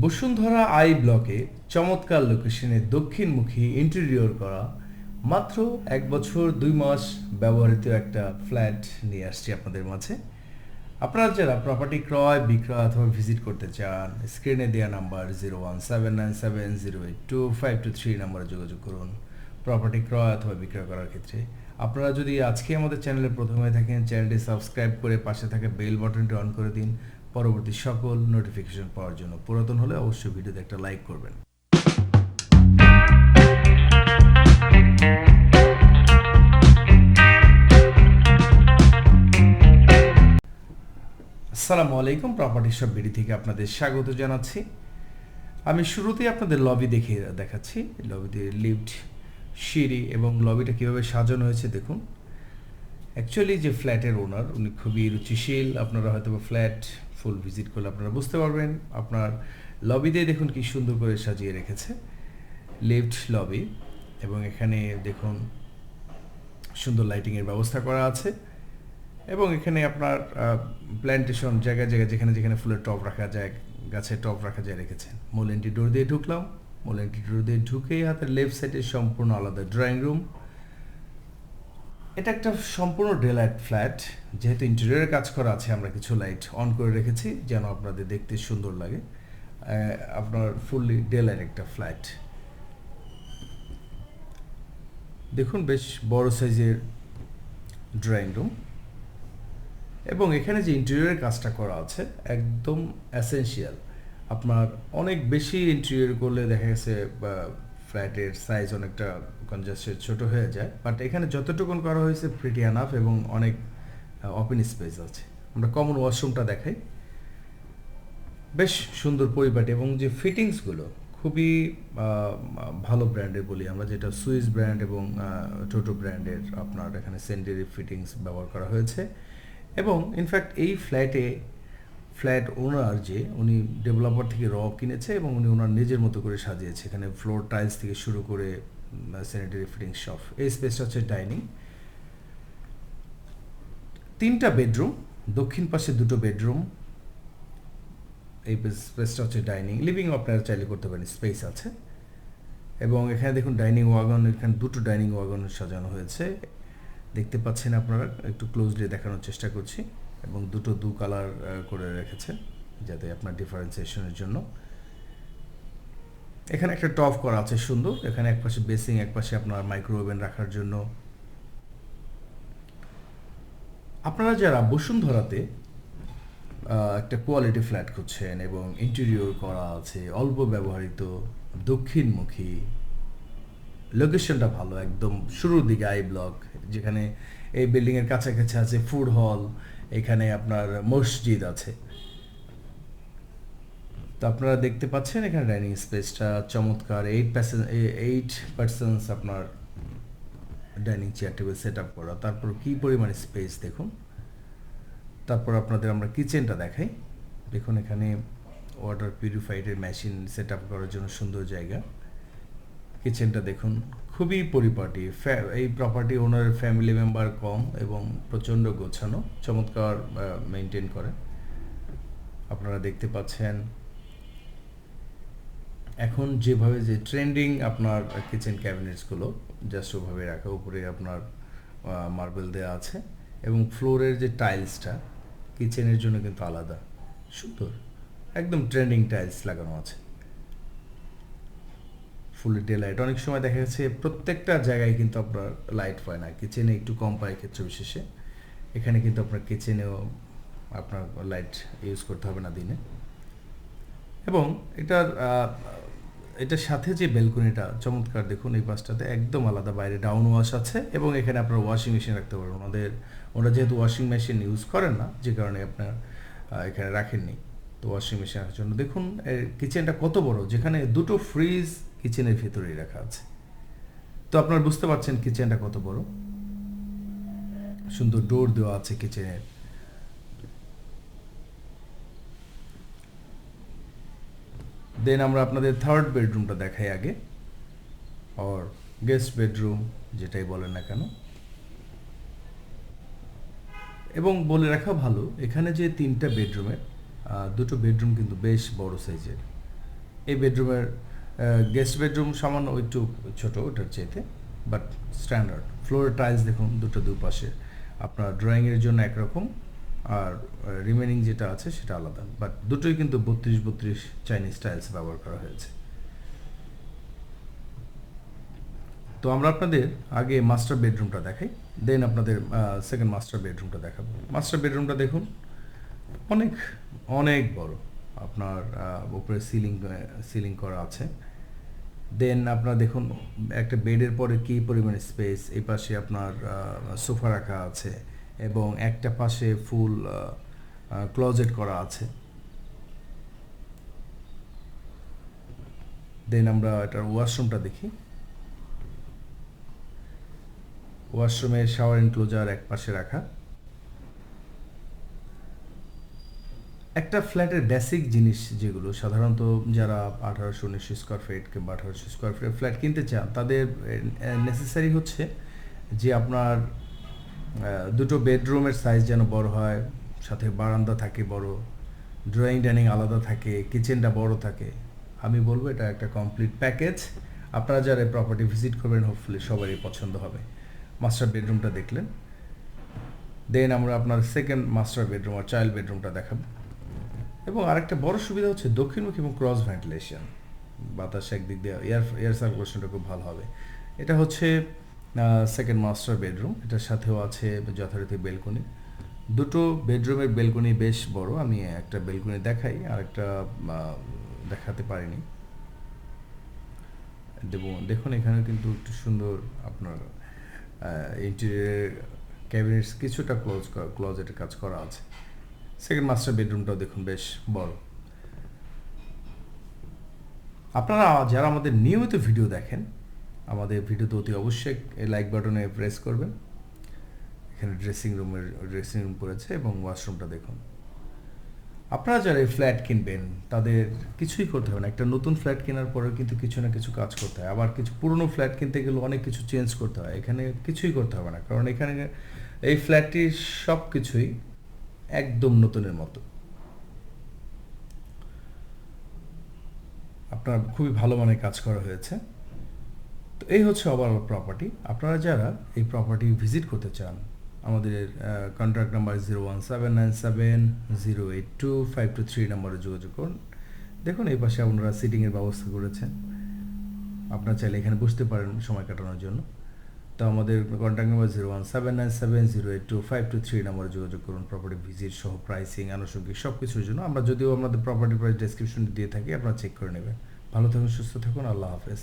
Bashundhara I ব্লকে চমৎকার লোকেশনে দক্ষিণমুখী ইন্টেরিয়র করা মাত্র এক বছর দুই মাস ব্যবহৃত একটা ফ্ল্যাট নিয়ে আসছি আপনাদের মাঝে। আপনারা যারা প্রপার্টি ক্রয়, বিক্রয় অথবা ভিজিট করতে চান স্ক্রিনে দেওয়া number zero one seven nine seven zero eight two five two three নাম্বারে যোগাযোগ করুন। প্রপার্টি ক্রয় অথবা বিক্রয় করার ক্ষেত্রে। আপনারা যদি আজকে আমাদের চ্যানেলে প্রথমে থাকেন চ্যানেলটি সাবস্ক্রাইব করে পাশে থাকা বেল বাটনটি অন করে দিন। পরবর্তী সকল নোটিফিকেশন পাওয়ার জন্য পুরাতন হলে অবশ্যই ভিডিওতে একটা লাইক করবেন। আসসালামু আলাইকুম প্রপার্টি সব বিডি থেকে আপনাদের স্বাগত জানাচ্ছি। আমি শুরুতেই আপনাদের লবি দেখে দেখাচ্ছি। লবিতে লিফট সিঁড়ি এবং লবিটা কীভাবে সাজানো হয়েছে দেখুন। অ্যাকচুয়ালি যে ফ্ল্যাটের ওনার উনি খুবই রুচিশীল। আপনারা হয়তো ফ্ল্যাট ফুল ভিজিট করলে আপনারা বুঝতে পারবেন। আপনার লবিতে দেখুন কি সুন্দর করে সাজিয়ে রেখেছে। লিফট লবি এবং এখানে দেখুন সুন্দর লাইটিংয়ের ব্যবস্থা করা আছে এবং এখানে আপনার প্ল্যান্টেশন জায়গায় জায়গায় যেখানে যেখানে ফুলের টপ রাখা যায়, গাছের টপ রাখা যায় রেখেছেন। মূল এন্ট্রি ডোর দিয়ে ঢুকলাম। মূল এন্ট্রি ডোর দিয়ে ঢুকেই হাতের লেফট সাইডে সম্পূর্ণ আলাদা ড্রয়িং রুম এটা একটা সম্পূর্ণ ডেলাইট ফ্ল্যাট যেহেতু ইন্টেরিয়রের কাজ করা আছে, আমরা কিছু লাইট অন করে রেখেছি, যেন আপনাদের দেখতে সুন্দর লাগে। আপনার ফুললি ডেলাইট একটা ফ্ল্যাট দেখুন, বেশ বড় সাইজের ড্রয়িং রুম এবং এখানে যে ইন্টেরিয়রের কাজটা করা আছে, একদম অ্যাসেনশিয়াল আপনার অনেক বেশি ইন্টেরিয়র করলে দেখা গেছে ফ্ল্যাটের সাইজ অনেকটা কনজাস্টেড ছোট হয়ে যায় বাট এখানে যতটুকুন করা হয়েছে প্রিটি আনাফ এবং অনেক ওপেন স্পেস আছে। আমরা কমন ওয়াশরুমটা দেখাই। বেশ সুন্দর পরিপাটি এবং যে ফিটিংসগুলো খুবই ভালো ব্র্যান্ডের বলি আমরা, যেটা সুইস ব্র্যান্ড এবং টোটো ব্র্যান্ডের আপনার এখানে সেন্ডারি ফিটিংস ব্যবহার করা হয়েছে। এবং ইনফ্যাক্ট এই ফ্ল্যাটে ফ্ল্যাট ওনার যে, উনি ডেভেলপার থেকে র কিনেছে এবং উনি ওনার নিজের মতো করে সাজিয়েছে। এখানে ফ্লোর টাইলস থেকে শুরু করে স্যানিটারি ফিটিংস সব এই স্পেসটা হচ্ছে ডাইনিং তিনটা বেডরুম দক্ষিণ পাশে দুটো বেডরুম এই স্পেসটা হচ্ছে ডাইনিং লিভিং আপনারা চাইলে করতে পারেন স্পেস আছে। এবং এখানে দেখুন ডাইনিং ওয়াগন এখানে দুটো ডাইনিং ওয়াগন সাজানো হয়েছে। দেখতে পাচ্ছেন আপনারা, একটু ক্লোজলি দেখানোর চেষ্টা করছি। এবং দুটো দু কালার করে রেখেছে, যাতে আপনার ডিফারেন্সিয়েশনের জন্য। এখানে একটা টপ করা আছে সুন্দর। এখানে একপাশে বেসিং একপাশে আপনার মাইক্রো ওভেন রাখার জন্য। আপনারা যারা বসুন্ধরাতে একটা কোয়ালিটি ফ্ল্যাট খুঁজছেন এবং ইন্টেরিয়র করা আছে, অল্প ব্যবহৃত, দক্ষিণমুখী, লোকেশনটা ভালো, একদম শুরুর দিকে আই ব্লক, যেখানে এই বিল্ডিংয়ের কাছাকাছি আছে ফুড হল, এখানে আপনার মসজিদ আছে। তো আপনারা দেখতে পাচ্ছেন এখানে ডাইনিং স্পেসটা চমৎকার। এইট পার্সেন্ট এইট পার্সেন্টস আপনার dining chair table set up করা। তারপর কী পরিমাণে স্পেস দেখুন। তারপর আপনাদের আমরা কিচেনটা দেখাই। দেখুন এখানে ওয়াটার পিউরিফাইডের মেশিন সেট আপ করার জন্য সুন্দর জায়গা। কিচেনটা দেখুন, খুবই পরিপাটি। এই প্রপার্টি ওনার ফ্যামিলি মেম্বার কম এবং প্রচণ্ড গোছানো, চমৎকার মেনটেন করে। আপনারা দেখতে পাচ্ছেন এখন যেভাবে যে ট্রেন্ডিং আপনার কিচেন ক্যাবিনেটসগুলো জাস্ট ওভাবে রাখা, উপরে আপনার মার্বেল দেওয়া আছে এবং ফ্লোরের যে টাইলসটা কিচেনের জন্য কিন্তু আলাদা। সুন্দর। একদম ট্রেন্ডিং টাইলস লাগানো আছে। ফুল ডে লাইট অনেক সময় দেখা যাচ্ছে প্রত্যেকটা জায়গায় কিন্তু আপনার লাইট পায় না। কিচেনে একটু কম পায় ক্ষেত্রে বিশেষে। এখানে কিন্তু আপনার কিচেনেও আপনার লাইট ইউজ করতে হবে না দিনে। এবং এটার এটার সাথে যে বেলকনিটা, চমৎকার দেখুন এই পাশটাতে একদম আলাদা বাইরে ডাউন ওয়াশ আছে এবং এখানে আপনার ওয়াশিং মেশিন রাখতে পারবেন। ওনাদের ওরা যেহেতু ওয়াশিং মেশিন ইউজ করেন না, যে কারণে আপনার এখানে রাখেননি। তো ওয়াশিং মেশিন রাখার জন্য দেখুন কিচেনটা কত বড়, যেখানে দুটো ফ্রিজ কিচেনের ভেতরেই রাখা আছে। তো আপনারা বুঝতে পারছেন কিচেনটা কত বড়? সুন্দর ডোর দেওয়া আছে কিচেনের দেন আমরা আপনাদের থার্ড বেডরুমটা দেখাই আগে। আর গেস্ট বেডরুম যেটাই বলেন না কেন। এবং বলে রাখা ভালো, এখানে যে তিনটা বেডরুমের দুটো বেডরুম কিন্তু বেশ বড় সাইজের এই বেডরুমের গেস্ট বেডরুম সামান্য একটু ছোট, ওটার চাইতে বাট স্ট্যান্ডার্ড ফ্লোরের টাইলস দেখুন, দুটো দুপাশে। আপনার ড্রয়িংয়ের জন্য একরকম। আর রিমেনিং যেটা আছে সেটা আলাদা। বাট দুটোই কিন্তু বত্রিশ বত্রিশ চাইনিজ টাইলস ব্যবহার করা হয়েছে। তো আমরা আপনাদের আগে মাস্টার বেডরুমটা দেখাই। দেন আপনাদের সেকেন্ড মাস্টার বেডরুমটা দেখাবো। মাস্টার বেডরুমটা দেখুন, অনেক অনেক বড়। আপনার উপরে সিলিং সিলিং করা আছে। দেন আপনার দেখুন, একটা বেডের পরে কী পরিমাণ স্পেস এই পাশে আপনার সোফা রাখা আছে। এবং একটা পাশে ফুল ক্লোজেট করা আছে। দেন আমরা এটার ওয়াশরুমটা দেখি। ওয়াশরুমের শাওয়ার এনক্লোজার এক পাশে রাখা। একটা ফ্ল্যাটের বেসিক জিনিস যেগুলো, সাধারণত যারা আঠারোশো উনিশশো স্কোয়ার ফিট কিংবা আঠারোশো স্কোয়ার ফিট ফ্ল্যাট কিনতে চান, তাদের নেসেসারি হচ্ছে যে আপনার দুটো বেডরুমের সাইজ যেন বড় হয়, সাথে বারান্দা থাকে বড় ড্রয়িং ডাইনিং আলাদা থাকে কিচেনটা বড় থাকে। আমি বলব এটা একটা কমপ্লিট প্যাকেজ আপনারা যারা প্রপার্টি ভিজিট করবেন হোপফুলি সবারই পছন্দ হবে। মাস্টার বেডরুমটা দেখলেন। দেন আমরা আপনার সেকেন্ড মাস্টার বেডরুম আর চাইল্ড বেডরুমটা দেখাবো। এবং আরেকটা বড় সুবিধা হচ্ছে দক্ষিণমুখী এবং ক্রস ভেন্টিলেশন বাতাস একদিক দিয়ে এয়ার এয়ার সার্কুলেশনটা খুব ভালো হবে। এটা হচ্ছে সেকেন্ড মাস্টার বেডরুম এটার সাথেও আছে যথারীতি বেলকনি দুটো বেডরুমের বেলকনি বেশ বড়, আমি একটা বেলকনি দেখাই আর একটা দেখাতে পারিনি। দেখুন, এখানে কিন্তু একটু সুন্দর আপনার ইন্টেরিয়ার ক্যাবিনেটস কিছুটা ক্লোজ ক্লোজেটের কাজ করা আছে। সেকেন্ড মাস্টার বেডরুমটাও দেখুন বেশ বড়। আপনারা যারা আমাদের নিয়মিত ভিডিও দেখেন আমাদের ভিডিওতে অতি অবশ্যই লাইক বাটনে প্রেস করবেন। এখানে ড্রেসিং রুমের ড্রেসিং রুম পড়েছে এবং ওয়াশরুমটা দেখুন। আপনারা যারা এই ফ্ল্যাট কিনবেন, তাদের কিছুই করতে হবে না। একটা নতুন ফ্ল্যাট কেনার পরে কিন্তু কিছু না কিছু কাজ করতে হয়। আবার কিছু পুরনো ফ্ল্যাট কিনতে গেলে অনেক কিছু চেঞ্জ করতে হয়। এখানে কিছুই করতে হবে না। কারণ এখানে এই ফ্ল্যাটটির সব কিছুই একদম নতুনের মতো। আপনার খুবই ভালো মানের কাজ করা হয়েছে। তো এই হচ্ছে ওভারঅল প্রপার্টি আপনারা যারা এই প্রপার্টি ভিজিট করতে চান, আমাদের contact number zero one seven nine seven zero eight two five two three নম্বরে যোগাযোগ করুন। দেখুন, এই পাশে আপনারা সিটিংয়ের ব্যবস্থা করেছেন। আপনারা চাইলে এখানে বসতে পারেন সময় কাটানোর জন্য। তো আমাদের contact number zero one seven nine seven zero eight two five two three নম্বরে যোগাযোগ করুন প্রপার্টি ভিজিট সহ প্রাইসিং আনুষঙ্গিক সব কিছুর জন্য। আমরা যদিও আমাদের প্রপার্টি প্রাইস ডেসক্রিপশন দিয়ে থাকি, আপনারা চেক করে নেবেন। ভালো থাকুন, সুস্থ থাকুন, আল্লাহ হাফেজ।